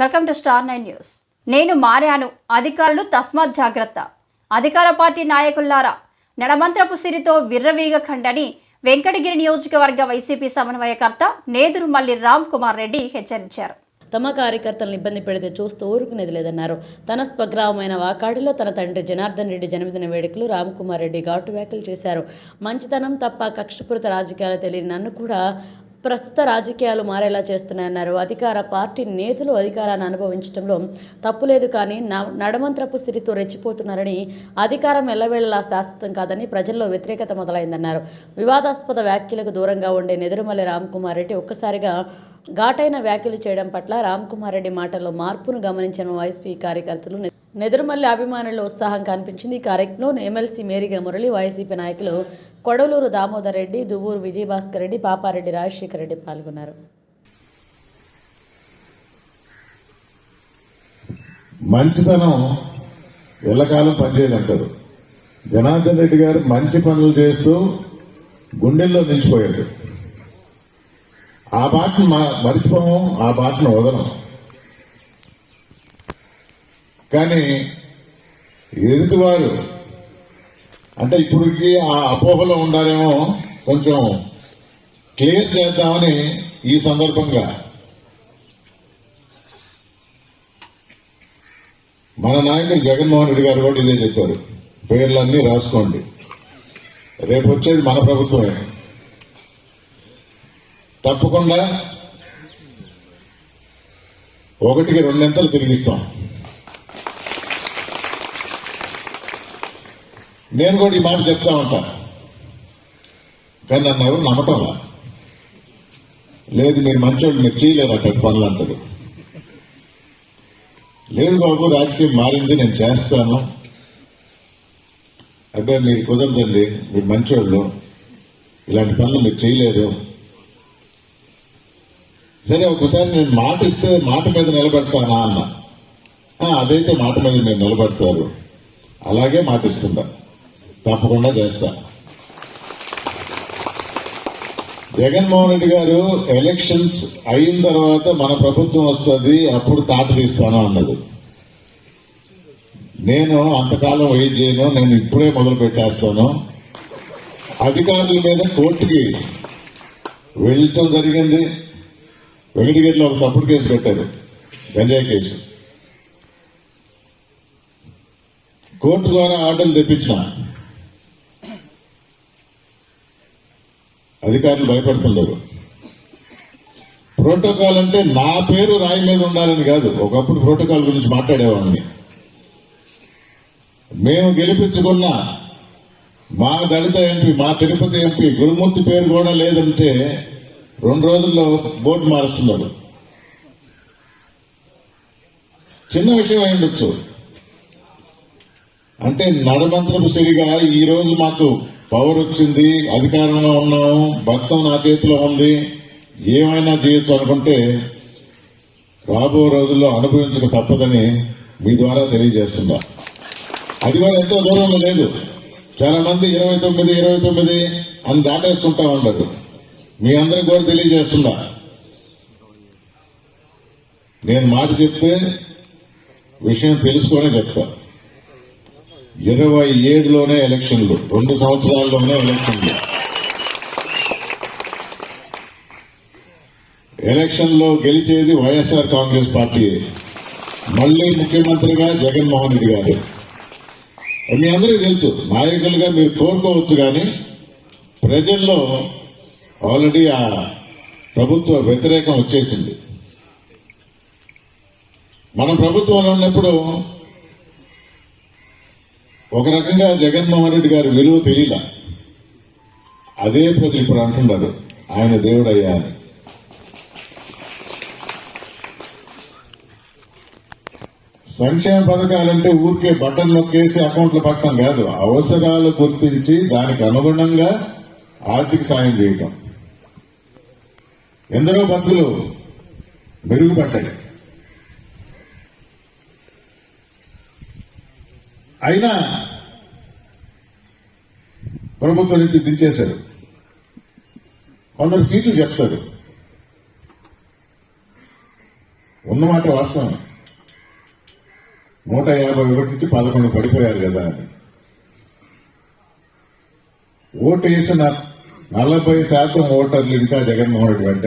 Welcome to star nine news. నేను మారాను. అధికారులు తస్మాత్ జాగ్రత్త. అధికార పార్టీ నాయకుల్లారా నడమంత్రపు సిరితో విర్రవీగకండని వెంకటగిరి నియోజకవర్గ వైసీపీ సమన్వయకర్త నేదురు మల్లి రామ్ కుమార్ రెడ్డి హెచ్చరించారు. తమ కార్యకర్తలను ఇబ్బంది పెడితే చూస్తూ ఊరుకునేది లేదన్నారు. తన స్వగ్రామమైన వాకాడిలో తన తండ్రి జనార్దన్ రెడ్డి జన్మదిన వేడుకలు రామ్కుమార్ రెడ్డి ఘాటు వ్యాఖ్యలు చేశారు. మంచితనం తప్ప కక్షపూరిత రాజకీయాలు తెలియని నన్ను కూడా ప్రస్తుత రాజకీయాలు మారేలా చేస్తున్నాయన్నారు. అధికార పార్టీ నేతలు అధికారాన్ని అనుభవించడంలో తప్పులేదు కానీ నడమంత్రపు స్థితితో రెచ్చిపోతున్నారని అధికారం ఎల్లవేళలా శాశ్వతం కాదని ప్రజల్లో వ్యతిరేకత మొదలైందన్నారు. వివాదాస్పద వ్యాఖ్యలకు దూరంగా ఉండే నెదురుమల్లి రామ్కుమార్ రెడ్డి ఒక్కసారిగా ఘాటైన వ్యాఖ్యలు చేయడం పట్ల రామ్కుమార్ రెడ్డి మాటల్లో మార్పును గమనించిన వైసీపీ కార్యకర్తలు నెదురుమల్లి అభిమానుల్లో ఉత్సాహం కనిపించింది. ఈ కార్యక్రమంలో ఎమ్మెల్సీ మేరిగా మురళి వైసీపీ నాయకులు కొడలూరు దామోదర్ రెడ్డి దువ్వూరు విజయభాస్కర్ రెడ్డి పాపారెడ్డి రాజశేఖర్ రెడ్డి పాల్గొన్నారు. మంచితనం ఎల్లకాలం పనిచేయదంటారు. జనార్దన్ రెడ్డి గారు మంచి పనులు చేస్తూ గుండెల్లో నిలిచిపోయాడు. ఆ బాటను మా- మరిచిపోము ఆ బాటను వదలం. కానీ ఎదుటివారు అంటే ఇప్పటికి ఆ అపోహలో ఉండాలేమో కొంచెం క్లియర్ చేద్దామని ఈ సందర్భంగా. మన నాయకుడు జగన్మోహన్ రెడ్డి గారు కూడా ఇదే చెప్పారు. పేర్లన్నీ రాసుకోండి. రేపు వచ్చేది మన ప్రభుత్వమే. తప్పకుండా ఒకటికి రెండింతలు తిరిగిస్తాం. నేను కూడా ఈ మాట చెప్తా ఉంటాను కానీ నన్ను ఎవరు నమ్మటంలా? లేదు మీరు మంచోళ్ళు మీరు చేయలేరు అక్కడ పనులు అంటారు లేదు బాబు రాజకీయం మారింది నేను చేస్తాను. అబ్బాయి మీరు కుదరదండి మీరు మంచోళ్ళు. ఇలాంటి పనులు మీరు చేయలేరు. సరే ఒకసారి నేను మాట ఇస్తే మాట మీద నిలబెడతానా అన్న. అదైతే మాట మీద మీరు నిలబెడతారు. అలాగే మాట ఇస్తుందా తప్పకుండా చేస్తా. జగన్మోహన్ రెడ్డి గారు ఎలక్షన్స్ అయిన తర్వాత మన ప్రభుత్వం వస్తుంది అప్పుడు తాట తీస్తాను అన్నది నేను అంతకాలం వెయిట్ చేయను నేను ఇప్పుడే మొదలు పెట్టేస్తాను. అధికారుల మీద కోర్టుకి వెళ్ళటం జరిగింది. వెంకటగిరిలో ఒక తప్పుడు కేసు పెట్టారు? గంజాయి కేసు. కోర్టు ద్వారా ఆర్డర్లు తెప్పించిన అధికారులు భయపడుతున్నారు. ప్రోటోకాల్ అంటే నా పేరు రాయి మీద ఉండాలని కాదు. ఒకప్పుడు ప్రోటోకాల్ గురించి మాట్లాడేవాడిని. మేము గెలిపించుకున్న మా దళిత ఎంపీ మా తిరుపతి ఎంపీ గురుమూర్తి పేరు కూడా లేదంటే రెండు రోజుల్లో బోర్డు మారుస్తున్నాడు. చిన్న విషయం అయి ఉండొచ్చు అంటే నడమంత్రపు సిరిగా ఈ రోజు మాకు పవర్ వచ్చింది అధికారంలో ఉన్నాము భక్తం నా చేతిలో ఉంది. ఏమైనా చేయొచ్చు అనుకుంటే రాబో రోజుల్లో అనుభవించక తప్పదని మీ ద్వారా తెలియజేస్తున్నా. అది కూడా ఎంతో దూరంలో లేదు. చాలా మంది ఇరవై తొమ్మిది ఇరవై తొమ్మిది అని దాటేస్తుంటా ఉండదు మీ అందరికి కూడా తెలియజేస్తున్నా. నేను మాట చెప్తే విషయం తెలుసుకొని చెప్తా. ఇరవై ఏడులోనే ఎలక్షన్లు రెండు సంవత్సరాల్లోనే ఎలక్షన్లు. ఎలక్షన్లో గెలిచేది వైఎస్ఆర్ కాంగ్రెస్ పార్టీ. మళ్ళీ ముఖ్యమంత్రిగా జగన్మోహన్ రెడ్డి గారు. మీ అందరికీ తెలుసు నాయకులుగా మీరు కోరుకోవచ్చు కానీ ప్రజల్లో ఆల్రెడీ ఆ ప్రభుత్వ వ్యతిరేకం వచ్చేసింది. మనం ప్రభుత్వంలో ఉన్నప్పుడు ఒక రకంగా జగన్మోహన్ రెడ్డి గారి విలువ తెలియల. అదే ప్రజలు ఇప్పుడు అంటున్నారు ఆయన దేవుడయ్యా అని. సంక్షేమ పథకాలంటే ఊరికే బటన్ నొక్కేసి అకౌంట్లు పట్టడం కాదు అవసరాలు గుర్తించి దానికి అనుగుణంగా ఆర్థిక సాయం చేయటం. ఎందరో బతుకులు మెరుగుపడ్డాయి. అయినా ప్రభుత్వం నుంచి దించేశారు. కొందరు సీట్లు చెప్తారు. ఉన్నమాట వాస్తవం. నూట యాభై ఒకటి నుంచి పదకొండు పడిపోయారు కదా అని. ఓటు వేసిన నలభై శాతం ఓటర్లు ఇంకా జగన్మోహన్ రెడ్డి వెంట